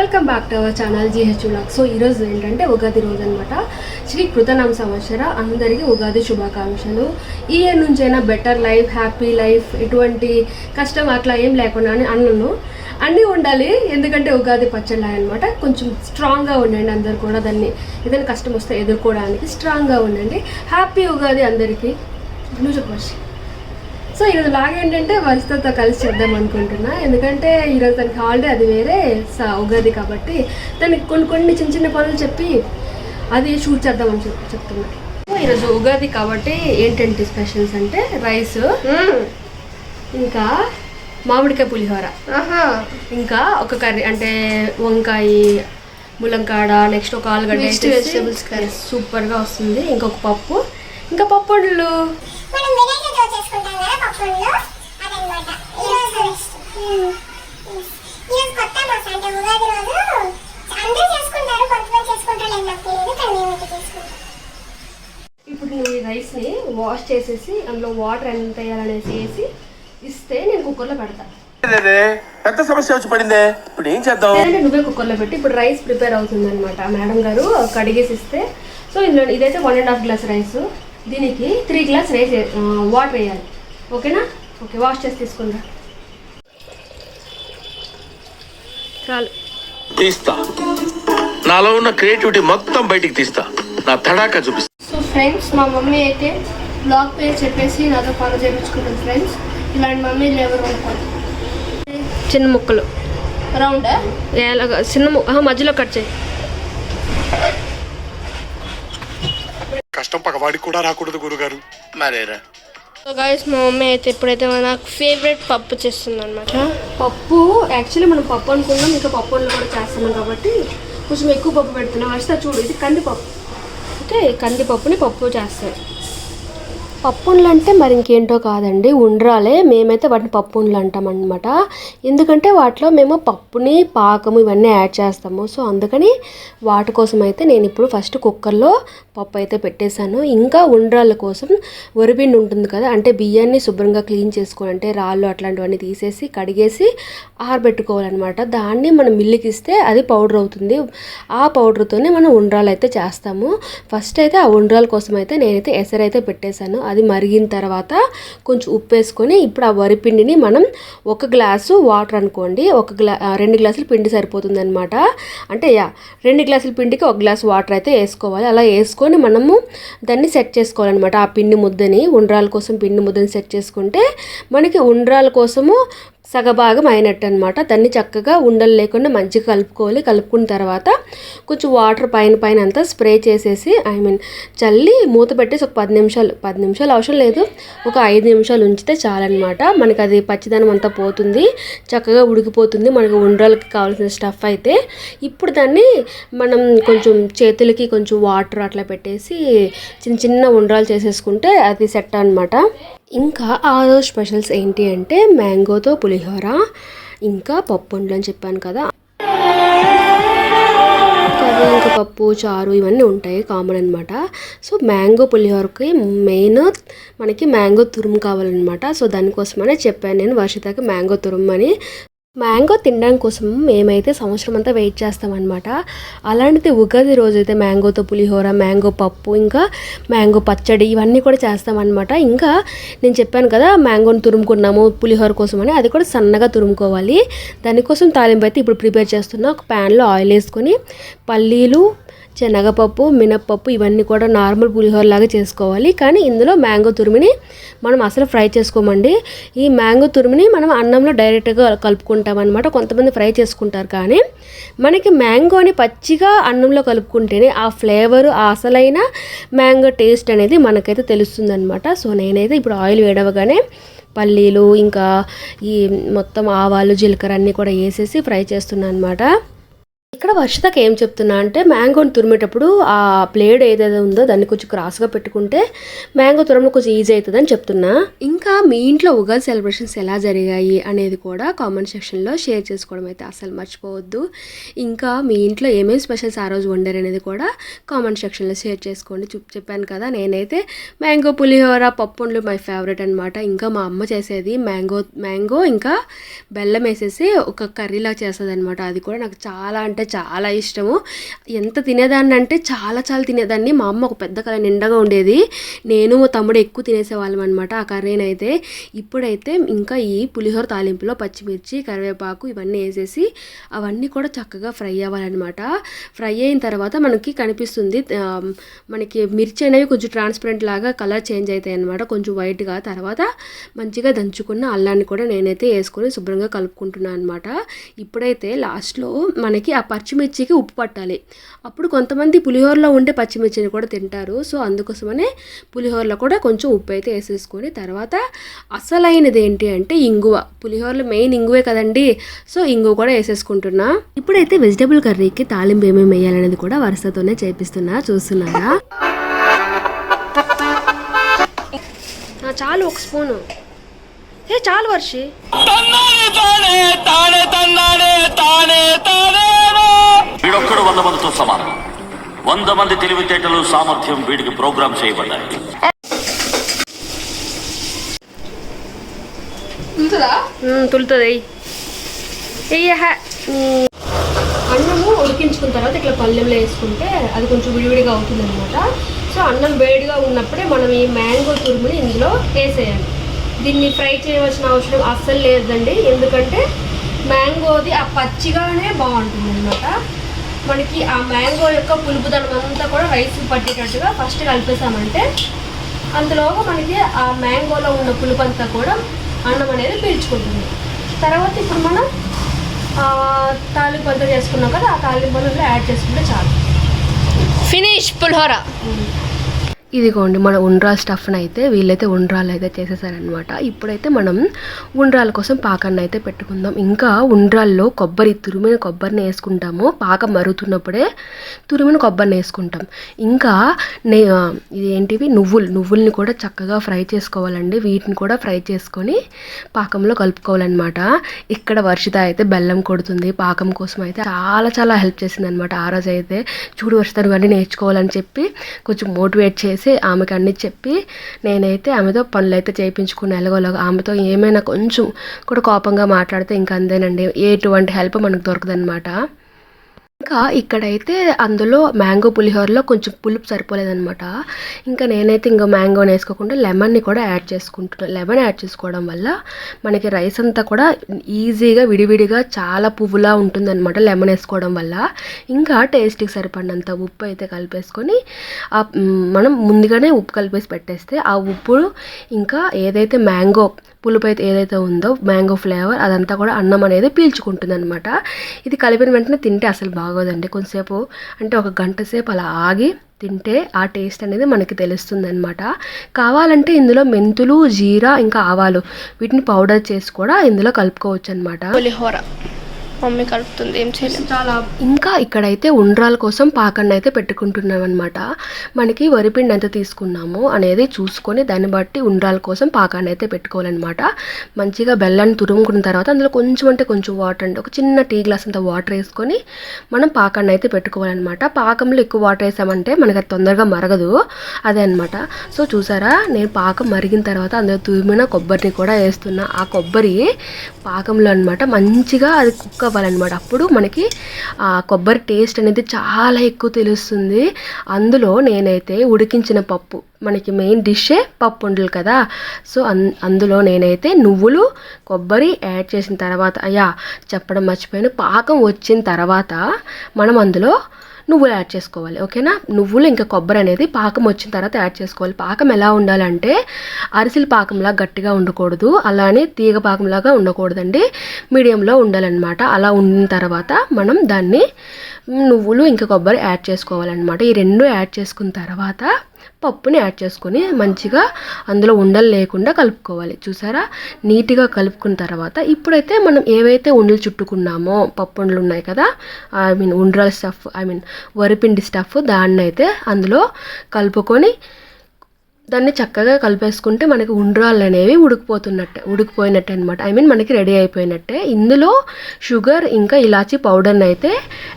Welcome back to our channel GH vlog so ఈరోజు ఏంటంటే ఉగాది రోజు అనమాట శ్రీ కృతనామ సంవత్సర. అందరికీ ఉగాది శుభాకాంక్షలు. ఈ ఇయర్ నుంచైనా బెటర్ లైఫ్ హ్యాపీ లైఫ్ ఎటువంటి కష్టం అట్లా ఏం లేకుండా అని అన్నాను. అన్నీ ఉండాలి. ఎందుకంటే ఉగాది పచ్చళ్ళ అనమాట కొంచెం స్ట్రాంగ్గా ఉండండి అందరు కూడా. దాన్ని ఏదైనా కష్టం వస్తే ఎదుర్కోవడానికి స్ట్రాంగ్గా ఉండండి. హ్యాపీ ఉగాది అందరికీ. నువ్వు చెప్పవచ్చు సో ఈరోజు లాగ్ ఏంటంటే వరుసతో కలిసి చేద్దాం అనుకుంటున్నా. ఎందుకంటే ఈరోజు తనకి హాలిడే అది వేరే ఉగాది కాబట్టి తనకి కొన్ని కొన్ని చిన్న చిన్న పనులు చెప్పి అది షూట్ చేద్దామని చెప్ చెప్తున్నా. సో ఈరోజు ఉగాది కాబట్టి ఏంటంటే స్పెషల్స్ అంటే రైస్ ఇంకా మామిడికాయ పులిహోర. ఆహా. ఇంకా ఒక కర్రీ అంటే వంకాయ ములంకాడ నెక్స్ట్ ఒక ఆలుగడ్డ vegetables curry. సూపర్గా వస్తుంది. ఇంకొక పప్పు. ఇంకా పప్పు వండలు మనం వినాయక చవితి చేసుకుంటాం కదా పప్పుల్లో? అదనమాట ఈరోజు నెక్స్ట్ ఈరోజు కొత్త మాస అంటే ఉగాది రోజు అందరూ చేసుకుంటారు కొంతమంది చేసుకుంటారు లేదు నాకు తెలియదు కానీ మేము అయితే చేసుకుంటాం. ఇప్పుడు నువ్వు ఈ రైస్ని వాష్ చేసేసి అందులో వాటర్ ఎంత వేయాలనేసి వేసి ఇస్తే నేను కుక్కర్లో పెడతా. అరే, పెద్ద సమస్య వచ్చి పడిందే. ఇప్పుడు ఏం చేద్దాం? నువ్వే కుక్కర్లో పెట్టి ఇప్పుడు రైస్ ప్రిపేర్ అవుతుంది అనమాట మేడం గారు కడిగేసి ఇస్తే. సో ఇందులో ఇదైతే one and half glass rice దీనికి త్రీ గ్లాస్ రైస్ వాటర్ వేయాలి. ఓకేనా? ఓకే వాష్ చేసి తీసుకుందా చాలు. తీస్తా. నాలో ఉన్న క్రియేటివిటీ మొత్తం బయటికి తీస్తా. నా తడాక చూపిస్తా. సో ఫ్రెండ్స్ మా మమ్మీ అయితే బ్లాగ్ పేరు చెప్పేసి నాతో పనులు చేయించుకుంటుంది ఫ్రెండ్స్ ఇలాంటి మమ్మీ ఎవరు ఉంటారు చిన్న ముక్కలు. రౌండ్ చిన్న మధ్యలో కట్ చేయి. కష్టం పగవాడికి కూడా రాకూడదు గురుగారు. మరేరా? సో గైస్ మా మమ్మీ అయితే ఇప్పుడైతే నాకు ఫేవరెట్ పప్పు చేస్తుంది అనమాట పప్పు యాక్చువల్లీ మనం పప్పు అనుకున్నాం ఇంకా పప్పు కూడా చేస్తున్నాం కాబట్టి కొంచెం ఎక్కువ పప్పు పెడుతున్నాం. వస్తే చూడు ఇది కందిపప్పు. ఓకే కందిపప్పుని పప్పు చేస్తాం పప్పుండ్లు అంటే మరి ఇంకేంటో కాదండి ఉండ్రాలే. మేమైతే వాటిని పప్పుండ్లు అంటాం అనమాట ఎందుకంటే వాటిలో మేము పప్పుని పాకము ఇవన్నీ యాడ్ చేస్తాము. సో అందుకని వాటి కోసం అయితే నేను ఇప్పుడు ఫస్ట్ కుక్కర్లో పప్పు అయితే పెట్టేశాను. ఇంకా ఉండ్రాళ్ళ కోసం వరిపిండి ఉంటుంది కదా అంటే బియ్యాన్ని శుభ్రంగా క్లీన్ చేసుకోవాలి. అంటే రాళ్ళు అట్లాంటివన్నీ తీసేసి కడిగేసి ఆరబెట్టుకోవాలన్నమాట. దాన్ని మనం మిల్లుకి ఇస్తే అది పౌడర్ అవుతుంది. ఆ పౌడర్తోనే మనం ఉండ్రాలు అయితే చేస్తాము. ఫస్ట్ అయితే ఆ ఉండ్రాల కోసం అయితే నేనైతే ఎసరైతే పెట్టేశాను. అది మరిగిన తర్వాత కొంచెం ఉప్పు వేసుకొని ఇప్పుడు ఆ వరిపిండిని మనం ఒక గ్లాసు వాటర్ అనుకోండి ఒక గ్లా రెండు గ్లాసులు పిండి సరిపోతుంది అనమాట అంటే యా రెండు గ్లాసుల పిండికి ఒక గ్లాస్ వాటర్ అయితే వేసుకోవాలి. అలా వేసుకొని మనము దాన్ని సెట్ చేసుకోవాలన్నమాట. ఆ పిండి ముద్దని ఉండ్రాల కోసం పిండి ముద్దని సెట్ చేసుకుంటే మనకి ఉండ్రాల కోసము సగభాగం అయినట్టు అనమాట దాన్ని చక్కగా ఉండలు లేకుండా మంచిగా కలుపుకోవాలి. కలుపుకున్న తర్వాత కొంచెం వాటర్ పైన పైన అంతా స్ప్రే చేసేసి ఐ మీన్ చల్లి మూత పెట్టేసి ఒక పది నిమిషాలు పది నిమిషాలు అవసరం లేదు. ఒక ఐదు నిమిషాలు ఉంచితే చాలన్నమాట. మనకి అది పచ్చిదనం అంతా పోతుంది. చక్కగా ఉడికిపోతుంది. మనకు ఉండ్రాలకి కావాల్సిన స్టఫ్ అయితే. ఇప్పుడు దాన్ని మనం కొంచెం చేతులకి కొంచెం వాటర్ అట్లా పెట్టేసి చిన్న చిన్న ఉండ్రాలు చేసేసుకుంటే అది సెట్ అనమాట ఇంకా ఆ రోజు స్పెషల్స్ ఏంటి అంటే మ్యాంగోతో పులిహోర ఇంకా పప్పు అని చెప్పాను కదా. ఇంకా పప్పు చారు ఇవన్నీ ఉంటాయి కామన్ అనమాట సో మ్యాంగో పులిహోరకి మెయిన్ మనకి మ్యాంగో తురుము కావాలన్నమాట. సో దానికోసమనే చెప్పాను నేను వర్షితకి మ్యాంగో తురుము అని మ్యాంగో తినడం కోసం మేమైతే సంవత్సరం అంతా వెయిట్ చేస్తామన్నమాట. అలాంటిది ఉగాది రోజైతే మ్యాంగోతో పులిహోర మ్యాంగో పప్పు ఇంకా మ్యాంగో పచ్చడి ఇవన్నీ కూడా చేస్తామన్నమాట. ఇంకా నేను చెప్పాను కదా మ్యాంగోని తురుముకున్నాము పులిహోర కోసం అని అది కూడా సన్నగా తురుముకోవాలి. దానికోసం తాలింపు అయితే ఇప్పుడు ప్రిపేర్ చేస్తున్నా. ఒక ప్యాన్లో ఆయిల్ వేసుకొని పల్లీలు శనగపప్పు మినప్పప్పు ఇవన్నీ కూడా నార్మల్ పులిహోర లాగా చేసుకోవాలి. కానీ ఇందులో మ్యాంగో తురిమిని మనం అసలు ఫ్రై చేసుకోమండి. ఈ మ్యాంగో తురిమిని మనం అన్నంలో డైరెక్ట్గా కలుపుకుంటాం అనమాట కొంతమంది ఫ్రై చేసుకుంటారు కానీ మనకి మ్యాంగోని పచ్చిగా అన్నంలో కలుపుకుంటేనే ఆ ఫ్లేవర్ ఆ అసలైన మ్యాంగో టేస్ట్ అనేది మనకైతే తెలుస్తుంది అనమాట సో నేనైతే ఇప్పుడు ఆయిల్ వేడవగానే పల్లీలు ఇంకా ఈ మొత్తం ఆవాలు జీలకర్ర అన్నీ కూడా వేసేసి ఫ్రై చేస్తున్నాను అనమాట ఇక్కడ వర్షితకి ఏం చెప్తున్నా అంటే మ్యాంగోని తురిమేటప్పుడు ఆ ప్లేడ్ ఏదైతే ఉందో దాన్ని కొంచెం క్రాస్గా పెట్టుకుంటే మ్యాంగో తురమడం కొంచెం ఈజీ అవుతుంది అని చెప్తున్నా. ఇంకా మీ ఇంట్లో ఉగాది సెలబ్రేషన్స్ ఎలా జరిగాయి అనేది కూడా కామెంట్ సెక్షన్లో షేర్ చేసుకోవడం అయితే అసలు మర్చిపోవద్దు. ఇంకా మీ ఇంట్లో ఏమేమి స్పెషల్స్ ఆ రోజు వండారు అనేది కూడా కామెంట్ సెక్షన్లో షేర్ చేసుకోండి. చూ చెప్పాను కదా నేనైతే మ్యాంగో పులిహోర పప్పుండ్లు మై ఫేవరెట్ అనమాట ఇంకా మా అమ్మ చేసేది మ్యాంగో మ్యాంగో ఇంకా బెల్లం వేసేసి ఒక కర్రీలా చేస్తుంది అనమాట అది కూడా నాకు చాలా అంటే చాలా ఇష్టము. ఎంత తినేదాన్ని అంటే చాలా చాలా తినేదాన్ని. మా అమ్మ ఒక పెద్ద కళ నిండగా ఉండేది. నేను మా తమ్ముడు ఎక్కువ తినేసేవాళ్ళం అనమాట ఆ కర్రీని అయితే ఇప్పుడైతే ఇంకా ఈ పులిహోర తాలింపులో పచ్చిమిర్చి కరివేపాకు ఇవన్నీ వేసేసి అవన్నీ కూడా చక్కగా ఫ్రై అవ్వాలన్నమాట. ఫ్రై అయిన తర్వాత మనకి కనిపిస్తుంది మనకి మిర్చి అనేవి కొంచెం ట్రాన్స్పరెంట్ లాగా కలర్ చేంజ్ అవుతాయి అనమాట కొంచెం వైట్గా తర్వాత మంచిగా దంచుకున్న అల్లాన్ని కూడా నేనైతే వేసుకొని శుభ్రంగా కలుపుకుంటున్నాను అనమాట ఇప్పుడైతే లాస్ట్లో మనకి ఆ పచ్చిమిర్చికి ఉప్పు పట్టాలి. అప్పుడు కొంతమంది పులిహోరలో ఉండే పచ్చిమిర్చిని కూడా తింటారు. సో అందుకోసమనే పులిహోరలో కూడా కొంచెం ఉప్పు అయితే వేసేసుకొని తర్వాత అసలైనది ఏంటి అంటే ఇంగువ. పులిహోరలో మెయిన్ ఇంగువే కదండి. సో ఇంగువ కూడా వేసేసుకుంటున్నా. ఇప్పుడైతే వెజిటబుల్ కర్రీకి తాలింపు ఏమేమి వేయాలనేది కూడా వరుసతోనే చేపిస్తున్నా. చూస్తున్నారా? చాలు ఒక స్పూను. ఏ చాలు వర్షి వీడొక్కడు వంద మందితో సమానం. వంద మంది తెలివితేటలు సామర్థ్యం వీడికి ప్రోగ్రామ్ చేయబడ్డాయి. తులుతుంది? అన్నము ఉడికించుకున్న తర్వాత ఇట్లా పల్లెంలో వేసుకుంటే అది కొంచెం విడివిడిగా అవుతుంది అనమాట సో అన్నం వేడిగా ఉన్నప్పుడే మనం ఈ మ్యాంగో తురుముని ఇందులో వేసేయాలి. దీన్ని ఫ్రై చేయవలసిన అవసరం అస్సలు లేదండి. ఎందుకంటే మ్యాంగోది ఆ పచ్చిగానే బాగుంటుంది అనమాట మనకి ఆ మ్యాంగో యొక్క పులుపుదనం అంతా కూడా రైస్ పట్టేటట్టుగా ఫస్ట్ కలిపేసామంటే అందులోగా మనకి ఆ మ్యాంగోలో ఉన్న పులుపు అంతా కూడా అన్నం అనేది పీల్చుకుంటుంది. తర్వాత ఇప్పుడు మనం తాలింపు అంతా చేసుకున్నాం కదా ఆ తాలింపు యాడ్ చేసుకుంటే చాలు. ఫినిష్ పులిహోర. ఇదిగోండి మన ఉండ్రాల్ స్టఫ్ని అయితే వీళ్ళైతే ఉండ్రాలు అయితే చేసేసారనమాట ఇప్పుడైతే మనం ఉండ్రాల కోసం పాకాన్ని అయితే పెట్టుకుందాం. ఇంకా ఉండ్రాల్లో కొబ్బరి తురిమిన కొబ్బరిని వేసుకుంటాము. పాకం మరుగుతున్నప్పుడే తురిమిన కొబ్బరిని వేసుకుంటాం. ఇంకా నే ఇదేంటివి? నువ్వులు. నువ్వుల్ని కూడా చక్కగా ఫ్రై చేసుకోవాలండి. వీటిని కూడా ఫ్రై చేసుకొని పాకంలో కలుపుకోవాలన్నమాట. ఇక్కడ వర్షిత అయితే బెల్లం కొడుతుంది. పాకం కోసం అయితే చాలా చాలా హెల్ప్ చేసింది అనమాట ఆ రోజు అయితే చూడు వర్షిత నువ్వు నేర్చుకోవాలని చెప్పి కొంచెం మోటివేట్ చేసి ఆమెకి అన్ని చెప్పి నేనైతే ఆమెతో పనులు అయితే చేయించుకుని ఎలాగోలాగా ఆమెతో ఏమైనా కొంచెం కూడా కోపంగా మాట్లాడితే ఇంకా అంతేనండి. ఎటువంటి హెల్ప్ మనకు దొరకదనమాట ఇంకా ఇక్కడైతే అందులో మ్యాంగో పులిహోరలో కొంచెం పులుపు సరిపోలేదనమాట ఇంకా నేనైతే ఇంకా మ్యాంగోని వేసుకోకుండా లెమన్ని కూడా యాడ్ చేసుకుంటున్నాను లెమన్ యాడ్ చేసుకోవడం వల్ల మనకి రైస్ అంతా కూడా ఈజీగా విడివిడిగా చాలా పువ్వులా ఉంటుందన్నమాట లెమన్ వేసుకోవడం వల్ల. ఇంకా టేస్ట్కి సరిపడినంత ఉప్పు అయితే కలిపేసుకొని మనం ముందుగానే ఉప్పు కలిపేసి పెట్టేస్తే ఆ ఉప్పు ఇంకా ఏదైతే మ్యాంగో పులుపు అయితే ఏదైతే ఉందో మ్యాంగో ఫ్లేవర్ అదంతా కూడా అన్నం అనేది పీల్చుకుంటుంది అనమాట ఇది కలిపిన వెంటనే తింటే అసలు బాగా బాగోదండి. కొంతసేపు అంటే ఒక గంట సేపు అలా ఆగి తింటే ఆ టేస్ట్ అనేది మనకి తెలుస్తుంది అనమాట కావాలంటే ఇందులో మెంతులు జీరా ఇంకా ఆవాలు వీటిని పౌడర్ చేసి కూడా ఇందులో కలుపుకోవచ్చు అనమాట పులిహోర. మమ్మీ కలుపుతుంది ఏం చేయలేదు చాలా ఇంకా ఇక్కడైతే ఉండ్రాల కోసం పాకన్న అయితే పెట్టుకుంటున్నాం అనమాట మనకి వరిపిండి ఎంత తీసుకున్నామో అనేది చూసుకొని దాన్ని బట్టి ఉండ్రాల కోసం పాకాన్ని అయితే పెట్టుకోవాలన్నమాట. మంచిగా బెల్లాన్ని తురుముకున్న తర్వాత అందులో కొంచెం అంటే కొంచెం వాటర్ అండి. ఒక చిన్న టీ గ్లాస్ అంత వాటర్ వేసుకొని మనం పాకాన్ని అయితే పెట్టుకోవాలన్నమాట. పాకంలో ఎక్కువ వాటర్ వేసామంటే మనకి అది తొందరగా మరగదు. అదే అనమాట సో చూసారా నేను పాకం మరిగిన తర్వాత అందులో తురిమిన కొబ్బరిని కూడా వేస్తున్నా. ఆ కొబ్బరి పాకంలో అనమాట మంచిగా అది కుక్క అవ్వాలన్నమాట అప్పుడు మనకి కొబ్బరి టేస్ట్ అనేది చాలా ఎక్కువ తెలుస్తుంది. అందులో నేనైతే ఉడికించిన పప్పు మనకి మెయిన్ డిషే పప్పు ఉండలు కదా. సో అన్ అందులో నేనైతే నువ్వులు కొబ్బరి యాడ్ చేసిన తర్వాత అయ్యా చెప్పడం మర్చిపోయాను. పాకం వచ్చిన తర్వాత మనం అందులో నువ్వులు యాడ్ చేసుకోవాలి ఓకేనా నువ్వులు ఇంకా కొబ్బరి అనేది పాకం వచ్చిన తర్వాత యాడ్ చేసుకోవాలి. పాకం ఎలా ఉండాలంటే అరిసెల పాకంలా గట్టిగా ఉండకూడదు అలానే తీగ పాకంలాగా ఉండకూడదండి. మీడియంలో ఉండాలన్నమాట. అలా ఉన్న తర్వాత మనం దాన్ని నువ్వులు ఇంకా కొబ్బరి యాడ్ చేసుకోవాలన్నమాట. ఈ రెండు యాడ్ చేసుకున్న తర్వాత పప్పుని యాడ్ చేసుకొని మంచిగా అందులో ఉండలు లేకుండా కలుపుకోవాలి. చూసారా? నీట్గా కలుపుకున్న తర్వాత ఇప్పుడైతే మనం ఏవైతే ఉండలు చుట్టుకున్నామో పప్పు ఉండలు ఉన్నాయి కదా? ఐ మీన్ ఉండ్రాల స్టఫ్ ఐ మీన్ వరిపిండి స్టఫ్ దాన్ని అయితే అందులో కలుపుకొని దాన్ని చక్కగా కలిపేసుకుంటే మనకి ఉండ్రాళ్ళు అనేవి ఉడికిపోతున్నట్టే ఉడికిపోయినట్టే అనమాట ఐ మీన్ మనకి రెడీ అయిపోయినట్టే. ఇందులో షుగర్ ఇంకా ఇలాచి పౌడర్ని అయితే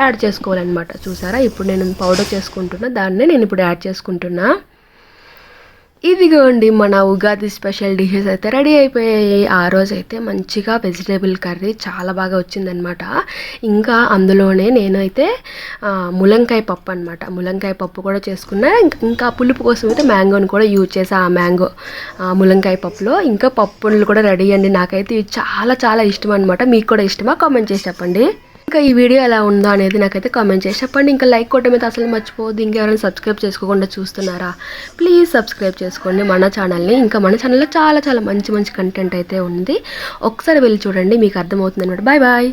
యాడ్ చేసుకోవాలన్నమాట. చూసారా? ఇప్పుడు నేను పౌడర్ చేసుకుంటున్నా. దాన్నే నేను ఇప్పుడు యాడ్ చేసుకుంటున్నా. ఇదిగోండి మన ఉగాది స్పెషల్ డిషెస్ అయితే రెడీ అయిపోయాయి. ఆ రోజు అయితే మంచిగా వెజిటేబుల్ కర్రీ చాలా బాగా వచ్చిందనమాట ఇంకా అందులోనే నేనైతే ములంకాయ పప్పు అనమాట ములంకాయ పప్పు కూడా చేసుకున్నా. ఇంకా పులుపు కోసం అయితే మ్యాంగోని కూడా యూజ్ చేసా ఆ మ్యాంగో ములంకాయ పప్పులో. ఇంకా పప్పులు కూడా రెడీ అండి. నాకైతే ఇవి చాలా చాలా ఇష్టం అనమాట మీకు కూడా ఇష్టమా? కామెంట్ చేసి చెప్పండి. ఇంకా ఈ వీడియో ఎలా ఉందో అనేది నాకైతే కామెంట్ చేసి చెప్పండి ఇంకా లైక్ కొట్టడం అయితే అసలు మర్చిపోవద్దు. ఇంకెవరైనా సబ్స్క్రైబ్ చేసుకోకుండా చూస్తున్నారా? ప్లీజ్ సబ్స్క్రైబ్ చేసుకోండి. మన ఛానల్ని ఇంకా మన ఛానల్లో చాలా చాలా మంచి మంచి కంటెంట్ అయితే ఉంది. ఒకసారి వెళ్ళి చూడండి మీకు అర్థమవుతుంది అనమాట బాయ్ బాయ్